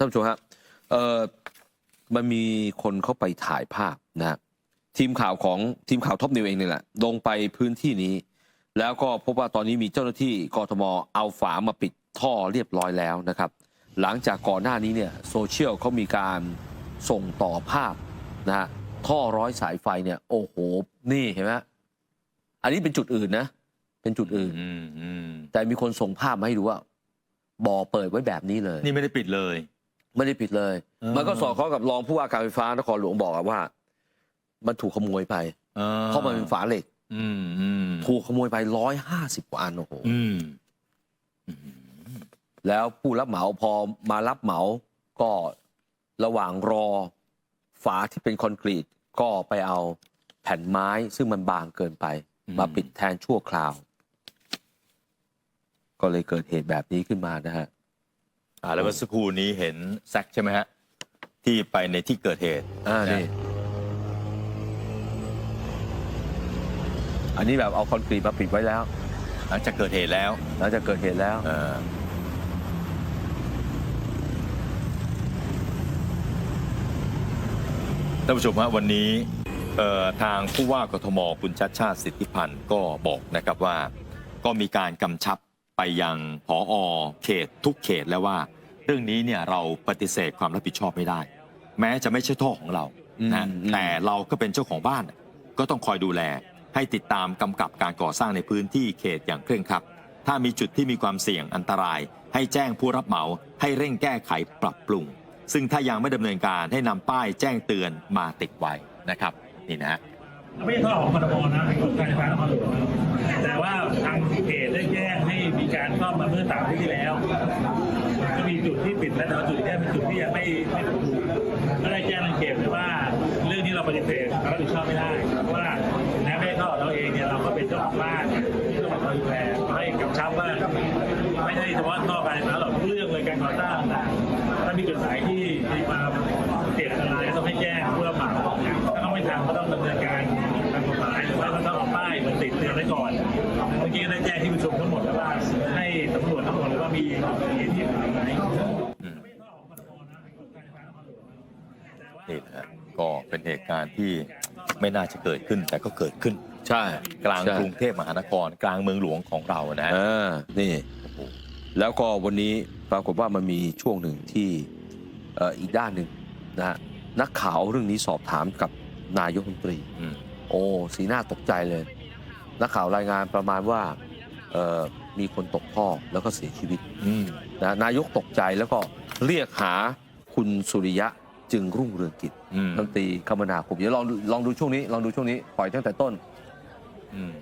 ท่านผู้ชมฮะเอ่อมันมีคนเขาไปถ่ายภาพนะฮะทีมข่าวของทีมข่าวท็อปนิวเองนี่แหละลงไปพื้นที่นี้ แล้วก็พบว่าตอนนี้มีเจ้าหน้าที่กทมเอาฝามาปิดท่อเรียบร้อยแล้วนะครับ หลังจากก่อนหน้านี้เนี่ยโซเชียลเขามีการส่งต่อภาพนะฮะท่อร้อยสายไฟเนี่ย โอ้โห นี่เห็นไหมฮะอันนี้เป็นจุดอื่นนะ เป็นจุดอื่น อืมอืมแต่มีคนส่งภาพมาให้ดูว่าบ่อเปิดไว้แบบนี้เลย นี่ไม่ได้ปิดเลย ไม่ได้ปิดเลย เออ มันก็สอดคล้องกับรองผู้ว่าการไฟฟ้านครหลวงบอกอะว่า มันถูกขโมยไปออเพราะมันเป็นฝาเหล็ก อืมอืมถูกขโมยไปร้อยห้าสิบกว่าอันโอ้โหอืมแล้วผู้รับเหมาพอมารับเหมาก็ระหว่างรอฝาที่เป็นคอนกรีต ก็ไปเอาแผ่นไม้ซึ่งมันบางเกินไปอืมมาปิดแทนชั่วคราว ก็เลยเกิดเหตุแบบนี้ขึ้นมานะฮะ อ่าแล้วเมื่อสักครู่นี้เห็นแซกใช่ไหมฮะที่ไปในที่เกิดเหตุอ่านี่อันนี้แบบเอาคอนกรีตมาปิดไว้แล้วหลังจากเกิดเหตุแล้วหลังจากเกิดเหตุแล้ว เอ่อท่านผู้ชมฮะวันนี้เอ่อทางผู้ว่ากทมคุณชัดชาติสิทธิพันธ์ก็บอกนะครับว่า ก็มีการกำชับ ไปยังผออเขตทุกเขตแล้วว่า เรื่องนี้เนี่ยเราปฏิเสธความรับผิดชอบไม่ได้ แม้จะไม่ใช่ท่อของเรานะอืมอืม แต่เราก็เป็นเจ้าของบ้าน ก็ต้องคอยดูแล ให้ติดตามกำกับการก่อสร้างในพื้นที่เขตอย่างเคร่งครัดถ้ามีจุดที่มีความเสี่ยงอันตราย ให้แจ้งผู้รับเหมาให้เร่งแก้ไขปรับปรุง ซึ่งถ้ายังไม่ดำเนินการให้นำป้ายแจ้งเตือนมาติดไว้นะครับนี่นะฮะ ไม่ใช่ท่อของกทมนะของการไฟฟ้านครหลวงแต่ว่าทางเขตได้แจ้งให้มี การซ่อมมาเมื่อสามปีที่แล้วก็มีจุดที่ปิดและแต่ว่าจุดที่แก้เป็นจุดที่ยังไม่ไม่ถูกดูก็ได้แจ้งทางเขตว่า เรื่องนี้เราปฏิเสธควารับผิดชอบไม่ได้เพราะว่าแม้ไม่ใช่ท่อของเราเองเนี่ยเราก็เป็นเจ้าของบ้านที่ต้องมาคอยดูแลให้กำชับว่าไม่ใช่เฉพาะท่อการไฟฟ้าหรอกทุกเรื่องเลยการก่อสร้างต่างถ้ามีจุดไหนที่มีความเสี่ยงอันตรายก็ต้องให้แจ้งผู้รับเหมาถ้าเขาไม่ทำก็ต้องดำเนินการตามกฎหมายหรือว่าก็ต้องเอาป้ายมาติดเตือนไว้ก่อน เมื่อกี้ก็ได้แจ้งที่ประชุมทั้งหมดแล้วว่าให้ตำรวจทั้งหมดเลยว่ามีเหตุที่ไหน อืมนี่นะฮะก็ เป็นเหตุการณ์ที่ไม่น่าจะเกิดขึ้น แต่ก็เกิดขึ้น ใช่ กลางใช่ กรุงเทพมหานคร กลางเมืองหลวงของเรานะฮะ อ่านี่โอ้โหแล้วก็วันนี้ปรากฏว่ามันมีช่วงหนึ่งที่เอ่ออีกด้านหนึ่งนะฮะนักข่าวเรื่องนี้สอบถามกับนายกรัฐมนตรี อืม โอ้สีหน้าตกใจเลย นักข่าวรายงานประมาณว่าเอ่อมีคนตกท่อแล้วก็เสียชีวิตอืมนะนายกตกใจแล้วก็เรียกหาคุณสุริยะ จึงรุ่งเรืองกิจอืมรัฐมนตรีคมนาคมเดี๋ยวลองดูลองดูช่วงนี้ลองดูช่วงนี้ปล่อยตั้งแต่ต้น อืม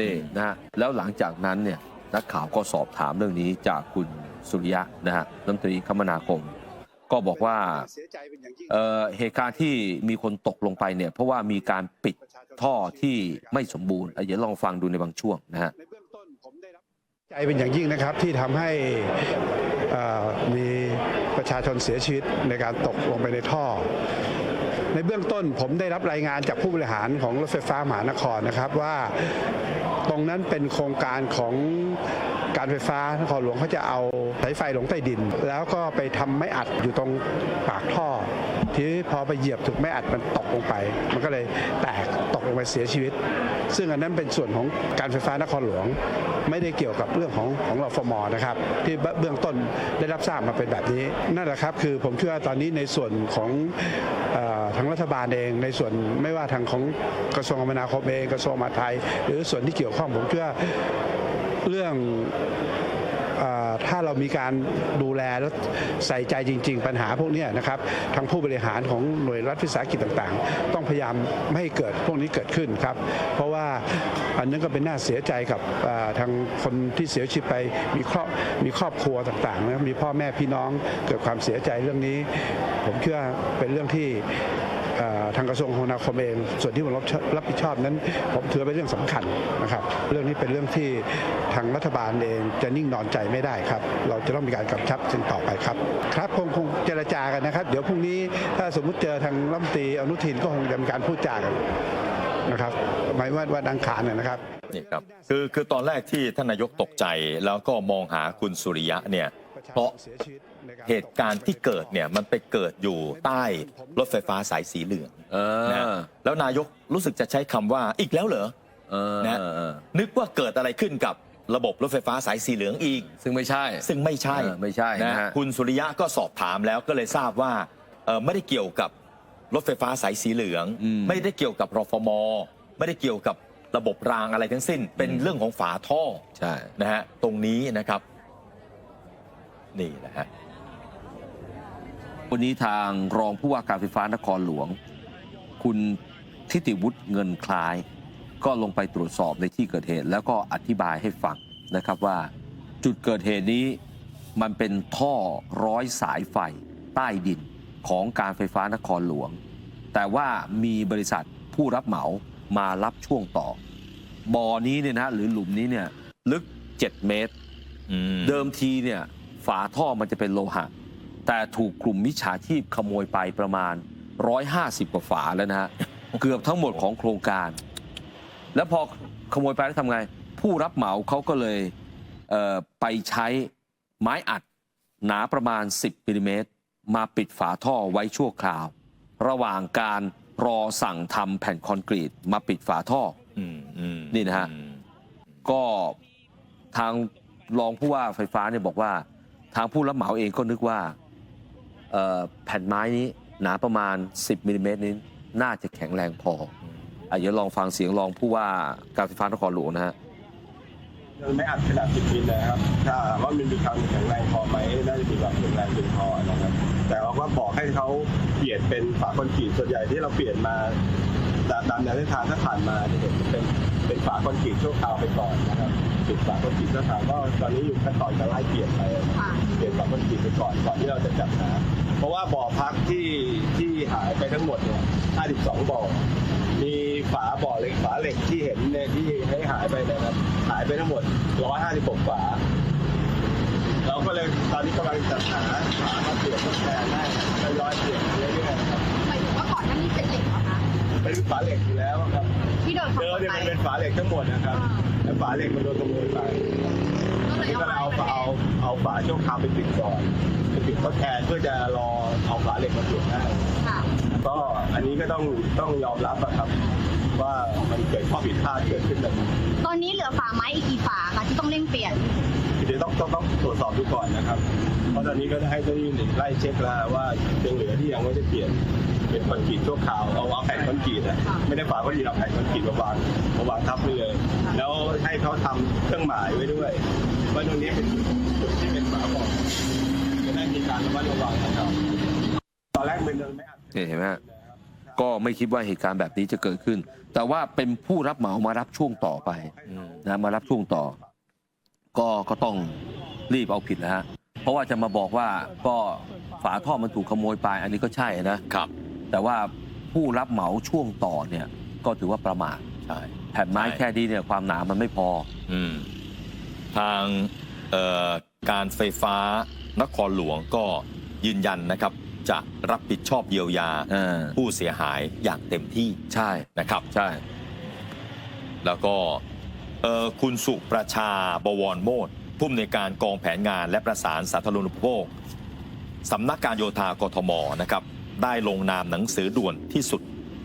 นี่นะฮะแล้วหลังจากนั้นเนี่ย นักข่าวก็สอบถามเรื่องนี้จากคุณสุริยะนะฮะรัฐมนตรีคมนาคม ก็บอกว่าเเหตุการณ์ที่มีคนตกลงไปเนี่ยเพราะว่ามีการปิดท่อที่ไม่สมบูรณ์อะเดี๋ยวลองฟังดูในบางช่วงนะฮะใจเป็นอย่างยิ่งนะครับที่ทำให้มีประชาชนเสียชีวิตในการตกลงไปในท่อ ในเบื้องต้นผมได้รับรายงานจากผู้บริหารของรถไฟฟ้ามหานครนะครับว่า ตรงนั้นเป็นโครงการของ การไฟฟ้านครหลวงเขาจะเอาสายไฟลงใต้ดิน แล้วก็ไปทำไม้อัดอยู่ตรงปากท่อ ที่พอไปเหยียบถูกไม้อัดมันตกลงไป มันก็เลยแตกตกลงไปเสียชีวิต ซึ่งอันนั้นเป็นส่วนของการไฟฟ้านครหลวง ไม่ได้เกี่ยวกับเรื่องของของรฟมนะครับที่เบื้องต้นได้รับทราบมาเป็นแบบนี้นั่นแหละครับคือผมเชื่อว่าตอนนี้ในส่วนของอทางรัฐบาลเองในส่วนไม่ว่าทางของกระทรวงคมนาคมเองกระทรวงมหาดไทย หรือส่วนที่เกี่ยวข้องผมเชื่อ เรื่องถ้าเรามีการดูแลและใส่ใจจริง ๆ ปัญหาพวกนี้นะครับทางผู้บริหารของหน่วยรัฐวิสาหกิจต่างๆ ต้องพยายามไม่ให้เกิดพวกนี้เกิดขึ้นครับ เพราะว่าอันนั้นก็เป็นน่าเสียใจกับทางคนที่เสียชีวิตไปมีครอบมีครอบครัวต่างๆนะมีพ่อแม่พี่น้องเกิดความเสียใจเรื่องนี้ ผมเชื่อเป็นเรื่องที่ ทางกระทรวงคมนาคมเอง ส่วนที่ผมรับรับผิดชอบนั้น ผมถือเป็นเรื่องสำคัญนะครับ เรื่องนี้เป็นเรื่องที่ทางรัฐบาลเองจะนิ่งนอนใจไม่ได้ครับ เราจะต้องมีการกำชับซึ่งต่อไปครับ ครับคงคงเจรจากันนะครับ เดี๋ยวพรุ่งนี้ถ้าสมมุติเจอทางรัฐมนตรีอนุทินก็คงจะมีการพูดจากันนะครับหมายว่าวันอังคานนะครับนี่ครับคือคือตอนแรกที่ท่านนายกตกใจแล้วก็มองหาคุณสุริยะเนี่ยเพราะ เหตุการณ์ที่เกิดเนี่ยมันไปเกิดอยู่ใต้รถไฟฟ้าสายสีเหลืองเอนะอแล้วนายกรู้สึกจะใช้คำว่าอีกแล้วเหรอ เออนะ เออนึกว่าเกิดอะไรขึ้นกับระบบรถไฟฟ้าสายสีเหลืองอีก ซึ่งไม่ใช่ ซึ่งไม่ใช่เออไม่ใช่นะฮะ คุณสุริยะก็สอบถามแล้วก็เลยทราบว่าเอ่อไม่ได้เกี่ยวกับรถไฟฟ้าสายสีเหลืองอืมไม่ได้เกี่ยวกับรฟม ไม่ได้เกี่ยวกับระบบรางอะไรทั้งสิ้น เป็นเรื่องของฝาท่อใช่ นะฮะตรงนี้นะครับ นี่นะฮะ วันนี้ทางรองผู้ว่าการไฟฟ้านครหลวง คุณทิติวุฒิเงินคล้าย ก็ลงไปตรวจสอบในที่เกิดเหตุ แล้วก็อธิบายให้ฟังนะครับว่า จุดเกิดเหตุนี้มันเป็นท่อร้อยสายไฟใต้ดินของการไฟฟ้านครหลวง แต่ว่ามีบริษัทผู้รับเหมามารับช่วงต่อบ่อนี้เนี่ยนะหรือหลุมนี้เนี่ยลึก 7 เมตรอืมเดิมทีเนี่ยฝาท่อมันจะเป็นโลหะ แต่ถูกกลุ่มมิจฉาชีพขโมยไปประมาณ 150 กว่าฝาแล้วนะฮะ เกือบทั้งหมดของโครงการ แล้วพอขโมยไปแล้วทำไง ผู้รับเหมาเขาก็เลยเอ่อไปใช้ไม้อัดหนาประมาณ 10มิลลิเมตรมาปิดฝาท่อไว้ชั่วคราว ระหว่างการรอสั่งทำแผ่นคอนกรีตมาปิดฝาท่ออืมอืมนี่นะฮะอืมก็ทางรองผู้ว่าไฟฟ้าเนี่ยบอกว่า ทางผู้รับเหมาเองก็นึกว่าเอ่อ แผ่นไม้นี้หนาประมาณ 10มิลลิเมตรนี้น่าจะแข็งแรงพออะเดี๋ยวลองฟังเสียงรองผู้ว่าการไฟฟ้านครหลวงนะฮะมันไม่อัดขนาด10มิลนะครับ ถ้าว่ามันมีความแข็งแรงพอไหมน่าจะมีความแข็งแรงเพียงพอนะครับ แต่เราก็บอกให้เขาเปลี่ยนเป็นฝาคอนกรีตส่วนใหญ่ที่เราเปลี่ยนมาตามตามแนวเส้นทางถ้าผ่านมาจะเห็นเป็นเป็นฝา คนกรีตชั่วคราวไปก่อนนะครับปิดฝาคนกรีตชั่วคราวก็ตอนนี้อยู่ขั้นตอนการไล่เปลี่ยนไปเปลี่ยนฝาคนกรีตไปก่อนก่อนที่เราจะจัดหาเพราะว่าบ่อพักที่ที่หายไปทั้งหมดเนี่ย52 บ่อ มีฝาบ่อเหล็กฝาเหล็กที่เห็นเนี่ยที่ให้หายไปนะครับหายไปทั้งหมด 156 ฝา เราก็เลยตอนนี้กำลังจัดหาฝามาเปลี่ยนทดแทนให้ทยอยเปลี่ยนเรื่อย เป็นฝาเหล็กอยู่แล้วครับที่โดนขเดิโมมยเนี่ยไปมันเป็นฝาเหล็กทั้งหมดนะครับแล้วฝาเหล็กมันโดนขโมยไปก็เลยนี่ก็เลยเอาเอาไม้ฝามาแทเอานเอาฝาชั่วคราวไปปิดก่อนไปปิดทดแทนเพื่อจะรอเอาฝาเหล็กมาเปลี่ยนให้ค่ะก็อันนี้ก็ต้องต้องยอมรับอะครับ ว่ามันเกิดข้อผิดพลาดเกิดขึ้นแบบนี้ตอนนี้เหลือฝาไม้อีกกี่ฝาคะที่ต้องเร่งเปลี่ยน เดี๋ยวต้องต้องต้องตรวจสอบดูก่อนนะครับ เพราะตอนนี้ก็ได้ให้เจ้าหน้าที่ไล่เช็คแล้วว่ายังเหลือที่ยังไม่ได้เปลี่ยนเป็นคอนกรีตชั่วคราวเอาเอาแผ่นคอนกรีตอะไม่ได้ฝาคอนกรีตเอาแผ่นคอนกรีตมาวางมาวางทับไปเลย แล้วให้เขาทำเครื่องหมายไว้ด้วยว่าตรงนี้เป็นจุดที่เป็นฝาบ่อจะได้มีการระมัดระวังนะครับตอนแรกเป็นเดินไม่อัดเห็นไหมก็ไม่คิดว่าเหตุการณ์แบบนี้จะเกิดขึ้น แต่ว่าเป็นผู้รับเหมามารับช่วงต่อไปนะมารับช่วงต่อ ก็ก็ต้องรีบเอาผิดแล้วฮะเพราะว่าจะมาบอกว่าก็ฝาท่อมันถูกขโมยไป อันนี้ก็ใช่นะครับ แต่ว่าผู้รับเหมาช่วงต่อเนี่ยก็ถือว่าประมาทใช่แผ่นไม้ใช่แค่นี้เนี่ยความหนามันไม่พออืมทางเอ่อการไฟฟ้านครหลวงก็ยืนยันนะครับ จะรับผิดชอบเยียวยาเออผู้เสียหายอย่างเต็มที่ใช่นะครับ ใช่ แล้วก็เอ่อ คุณสุประชาบวรโมดผู้อำนวยการกองแผนงานและประสานสาธารณูปโภคสำนักการโยธากทมนะครับได้ลงนามหนังสือด่วนที่สุด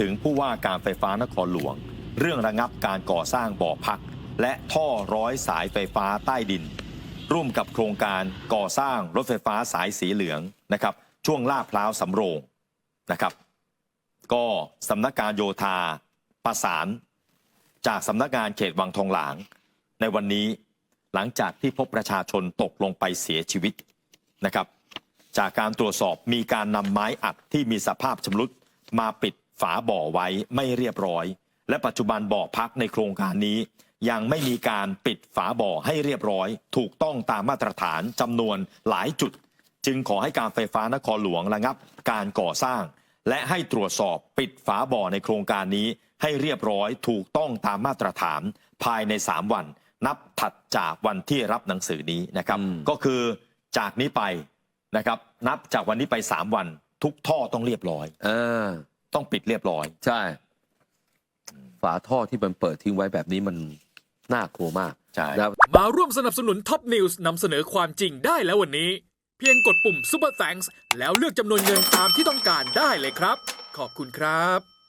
ถึงผู้ว่าการไฟฟ้านครหลวง เรื่องระงับการก่อสร้างบ่อพัก และท่อร้อยสายไฟฟ้าใต้ดิน ร่วมกับโครงการก่อสร้างรถไฟฟ้าสายสีเหลืองนะครับช่วงลาดพร้าวสำโรงนะครับ ก็สำนักการโยธาประสาน จากสำนักงานเขตวังทองหลาง ในวันนี้หลังจากที่พบประชาชนตกลงไปเสียชีวิตนะครับ จากการตรวจสอบมีการนำไม้อัดที่มีสภาพชำรุดมาปิดฝาบ่อไว้ไม่เรียบร้อย และปัจจุบันบ่อพักในโครงการนี้ ยังไม่มีการปิดฝาบ่อให้เรียบร้อย ถูกต้องตามมาตรฐานจำนวนหลายจุด จึงขอให้การไฟฟ้านครหลวงระงับ การก่อสร้าง และให้ตรวจสอบปิดฝาบ่อในโครงการนี้ ให้เรียบร้อยถูกต้องตามมาตรฐานภายใน 3 วัน นับถัดจากวันที่รับหนังสือนี้นะครับอืมก็คือจากนี้ไปนะครับ นับจากวันนี้ไป 3 วัน ทุกท่อต้องเรียบร้อยเออต้องปิดเรียบร้อย ใช่ ฝาท่อที่มันเปิดทิ้งไว้แบบนี้มันน่ากลัวมากใช่นะครับมาร่วมสนับสนุนท็อปนิวส์นำเสนอความจริงได้แล้ววันนี้ เพียงกดปุ่ม Super Thanks แล้วเลือกจำนวนเงินตามที่ต้องการได้เลยครับ ขอบคุณครับ